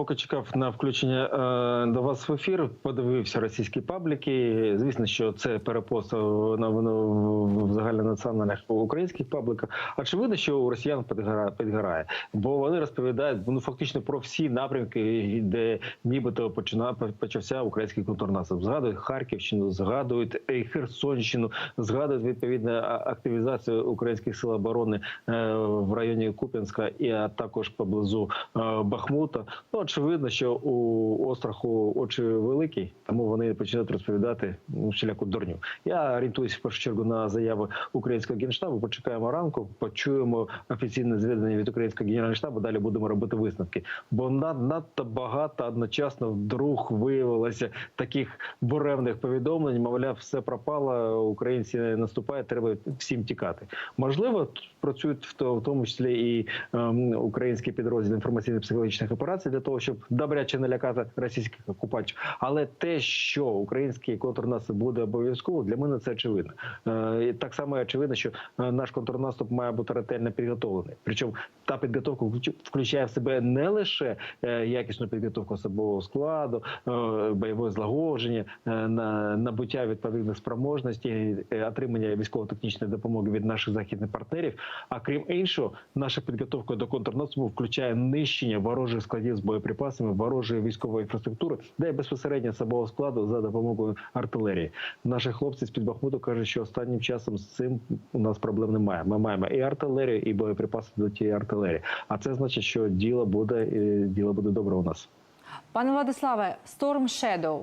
Поки чекав на включення е, до вас в ефір, подивився російські пабліки. Звісно, що це перепост на воно в загальнонаціональних українських пабліках. Очевидно, що у росіян підгорає, бо вони розповідають ну фактично про всі напрямки, де нібито почина почався український контрнаступ. Згадують Харківщину, згадують Херсонщину, згадують відповідно активізацію українських сил оборони е, в районі Куп'янська і а також поблизу е, Бахмута. Ну, очевидно, що у остраху очі великі, тому вони починають розповідати ну, всіляку дурню. Я орієнтуюся в першу чергу на заяви українського генштабу. Почекаємо ранку, почуємо офіційне зведення від українського генерального штабу. Далі будемо робити висновки. Бо над, надто багато одночасно вдруг виявилося таких буревних повідомлень. Мовляв, все пропало, українці наступають, треба всім тікати. Можливо, працюють в то- в тому числі і ем, український підрозділ інформаційно-психологічних операцій для того, щоб добряче налякати російських окупантів. Але те, що український контрнаступ буде обов'язково, для мене це очевидно. Е, і так само очевидно, що е, наш контрнаступ має бути ретельно підготовлений. Причому та підготовка включ- включає в себе не лише е, якісну підготовку особового складу, бойове злагодження, на набуття відповідних спроможностей, отримання військово-технічної допомоги від наших західних партнерів. А крім іншого, наша підготовка до контрнаступу включає нищення ворожих складів з боєприпасами, ворожої військової інфраструктури, де й безпосередньо особового складу за допомогою артилерії. Наші хлопці з під Бахмуту кажуть, що останнім часом з цим у нас проблем немає. Ми маємо і артилерію, і боєприпаси до тієї артилерії. А це значить, що діло буде і діло буде добре у нас. Пане Владиславе, Storm Shadow.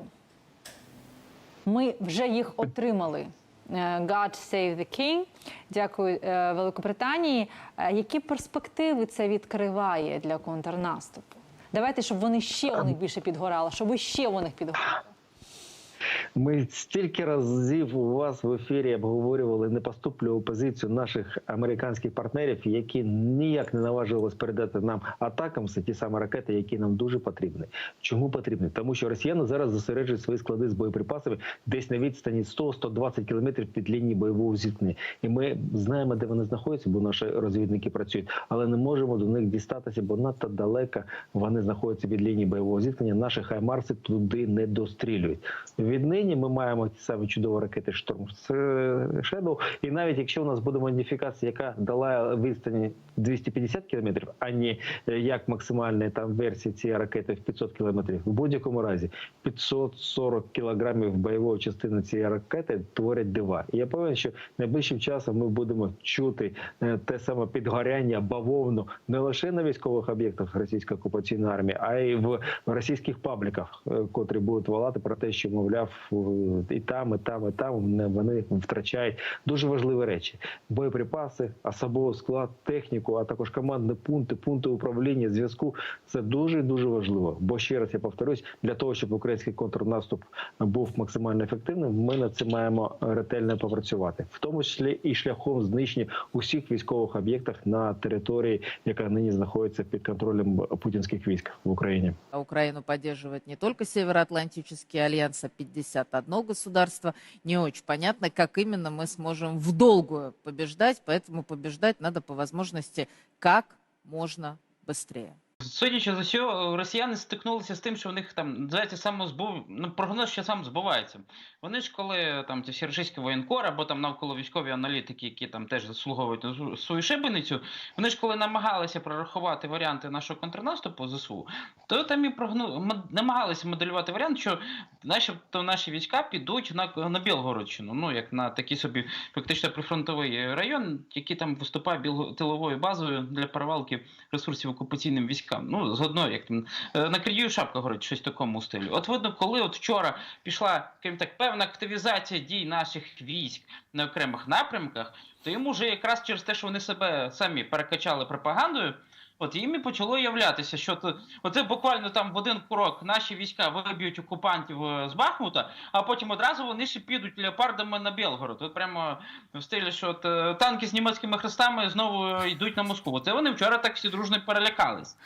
Ми вже їх отримали. Е, God Save the King. Дякую е, Великобританії. Е, Які перспективи це відкриває для контрнаступу? Давайте, щоб вони ще у них більше підгорали, щоб ще у них підгорали. Ми стільки разів у вас в ефірі обговорювали непоступлюву позицію наших американських партнерів, які ніяк не наважувалися передати нам атакам все ті самі ракети, які нам дуже потрібні. Чому потрібні? Тому що росіяни зараз зосереджують свої склади з боєприпасами десь на відстані 100-120 кілометрів від лінії бойового зіткнення. І ми знаємо, де вони знаходяться, бо наші розвідники працюють, але не можемо до них дістатися, бо надто далеко вони знаходяться від лінії бойового зіткнення. Наші хаймарси туди не дострілюють. Віднині ми маємо ті самі чудові ракети Шторм Shadow. І навіть якщо у нас буде модифікація, яка дала відстані 250 кілометрів, а не е, як максимальна там версія цієї ракети в 500 кілометрів, в будь-якому разі 540 кілограмів бойової частини цієї ракети творять дива. І я певен, що найближчим часом ми будемо чути е, те саме підгоряння бавовну не лише на військових об'єктах російської окупаційної армії, а й в російських пабліках, е, котрі будуть волати про те, що мовляв е, і там, і там, і там вони втрачають дуже важливі речі: боєприпаси, особовий склад, техніку, а також командні пункти, пункти управління зв'язку. Це дуже дуже важливо. Бо ще раз я повторюсь, для того, щоб український контрнаступ був максимально ефективним, ми над цим маємо ретельно попрацювати, в тому числі і шляхом знищення усіх військових об'єктах на території, яка нині знаходиться під контролем путінських військ в Україні. А Украину не только Североатлантический альянс, а 51 государство. Не очень понятно, как именно мы сможем в долгую побеждать, поэтому побеждать надо по возможности как можно быстрее. Судячи з усього, росіяни стикнулися з тим, що у них там називається самозбув... ну, прогноз, що сам збувається. Вони ж коли там ці всі російські воєнкори або там навколо військові аналітики, які там теж заслуговують на свою- шибеницю, вони ж коли намагалися прорахувати варіанти нашого контрнаступу ЗСУ, то там і прогноз намагалися моделювати варіант, що начебто наші війська підуть на, на Білгородщину, ну як на такий собі фактично прифронтовий район, який там виступає білго- тиловою базою для перевалки ресурсів окупаційним військам. Ну, згодно, як там е, на крію шапка говорить, щось в такому стилі. От видно, коли от вчора пішла, крім так, певна активізація дій наших військ на окремих напрямках, то йому вже якраз через те, що вони себе самі перекачали пропагандою. От їм і почало являтися, що то, оце буквально там в один крок наші війська виб'ють окупантів е, з Бахмута, а потім одразу вони ще підуть леопардами на Белгород. От прямо в стилі, що от, е, танки з німецькими хрестами знову йдуть на Москву. Це вони вчора так всі дружно перелякались.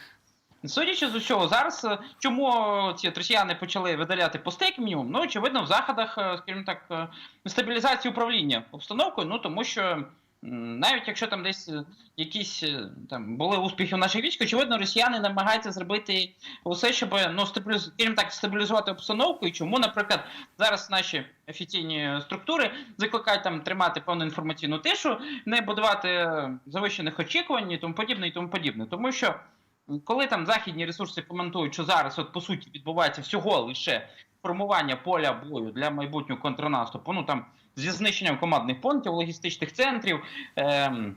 Судячи з усього, зараз е, чому ці росіяни почали видаляти пости, як мінімум? Ну, очевидно, в заходах, е, скажімо так, е, стабілізації управління обстановкою, ну тому що навіть якщо там десь якісь там були успіхи в наших військ, очевидно, росіяни намагаються зробити усе, щоб ну стабіліз... так, стабілізувати обстановку. І чому, наприклад, зараз наші офіційні структури закликають там тримати певну інформаційну тишу, не будувати завищених очікувань і тому подібне, і тому подібне, тому що. Коли там західні ресурси коментують, що зараз, от по суті, відбувається всього лише формування поля бою для майбутнього контрнаступу, ну там зі знищенням командних пунктів, логістичних центрів. Ем,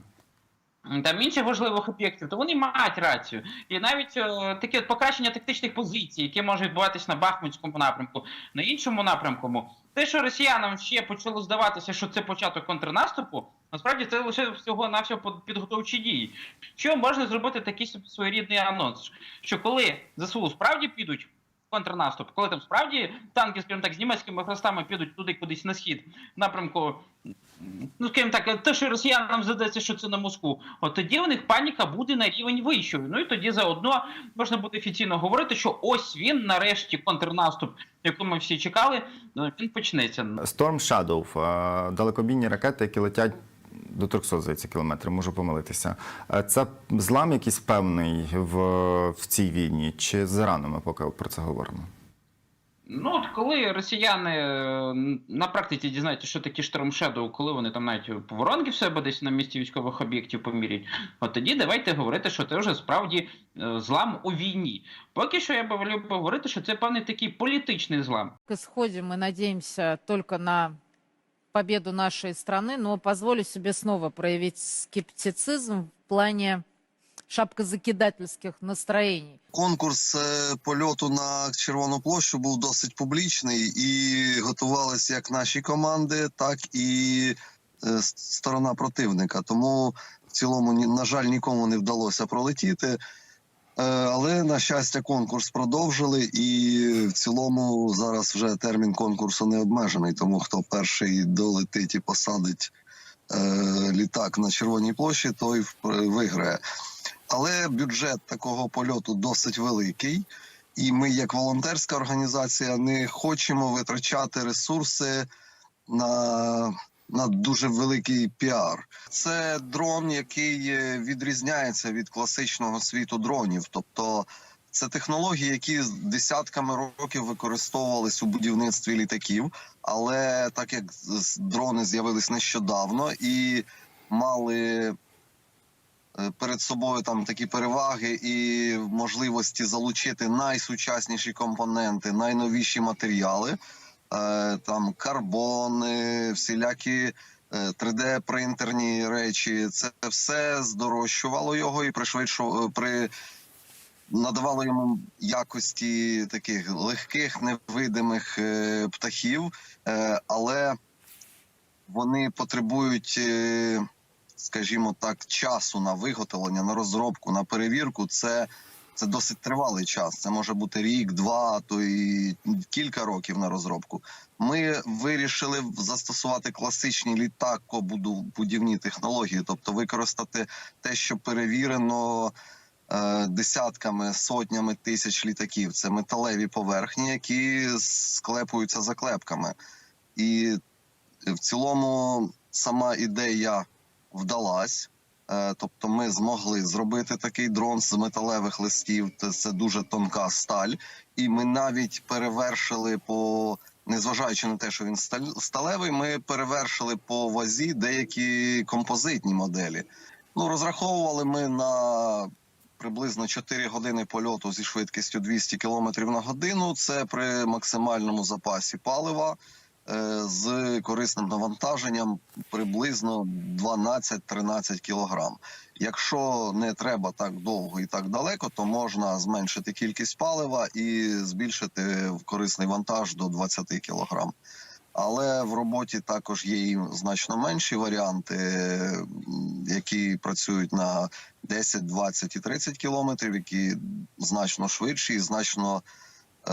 там інших важливих об'єктів, то вони мають рацію. І навіть е, таке покращення тактичних позицій, яке може відбуватись на Бахмутському напрямку, на іншому напрямку. Те, що росіянам ще почало здаватися, що це початок контрнаступу, насправді це лише всього навсього підготовчі дії. Що можна зробити такий собі своєрідний анонс? Що коли ЗСУ справді підуть в контрнаступ, коли там справді танки, скажімо так, з німецькими хрестами підуть туди кудись на схід, напрямку, ну скажімо так, те, що росіянам здається, що це на Москву, от тоді у них паніка буде на рівень вищою. Ну і тоді заодно можна буде офіційно говорити, що ось він, нарешті, контрнаступ, який ми всі чекали, ну, він почнеться. Storm Shadow е, далекобійні ракети, які летять до 300, здається, кілометрів, можу помилитися. Е, Це злам якийсь певний в, в цій війні, чи зарано ми поки про це говоримо? Ну, от коли росіяни е, на практиці дізнаються, що такі Shadow, коли вони там навіть поворонки в себе десь на місці військових об'єктів поміряють, от тоді давайте говорити, що це вже справді е, злам у війні. Поки що я би волів поговорити, що це певний такий політичний злам. К исходе мы надеемся только на победу нашей страны, но позволю себе снова проявить скептицизм в плане шапкозакидательских настроений. Конкурс е, польоту на Червону площу був досить публічний і готувалися як наші команди, так і е, сторона противника. Тому в цілому, на жаль, нікому не вдалося пролетіти. Е, Але на щастя, конкурс продовжили, і в цілому зараз вже термін конкурсу не обмежений. Тому хто перший долетить і посадить е, літак на Червоній площі, той виграє. Але бюджет такого польоту досить великий, і ми, як волонтерська організація, не хочемо витрачати ресурси на, на дуже великий піар. Це дрон, який е, відрізняється від класичного світу дронів. Тобто це технології, які десятками років використовувались у будівництві літаків. Але так як дрони з'явились нещодавно і мали е, перед собою там такі переваги і можливості залучити найсучасніші компоненти, найновіші матеріали, там карбони, всілякі. 3D-принтерні речі, це все здорожчувало його і пришвидшувало при надавало йому якості таких легких, невидимих е, птахів, е, але вони потребують, е, скажімо так, часу на виготовлення, на розробку, на перевірку. Це, це досить тривалий час. Це може бути рік, два, то і кілька років на розробку. Ми вирішили застосувати класичні літакобудівні технології, тобто використати те, що перевірено е, десятками, сотнями тисяч літаків. Це металеві поверхні, які склепуються заклепками. І в цілому сама ідея вдалась. Е, Тобто ми змогли зробити такий дрон з металевих листів. Це, дуже тонка сталь, і ми навіть перевершили по незважаючи на те, що він сталевий, ми перевершили по вазі деякі композитні моделі. Ну розраховували ми на приблизно 4 години польоту зі швидкістю 200 км на годину. Це при максимальному запасі палива з корисним навантаженням приблизно 12-13 кілограм. Якщо не треба так довго і так далеко, то можна зменшити кількість палива і збільшити корисний вантаж до 20 кілограм. Але в роботі також є і значно менші варіанти, які працюють на 10, 20 і 30 кілометрів, які значно швидші і значно е,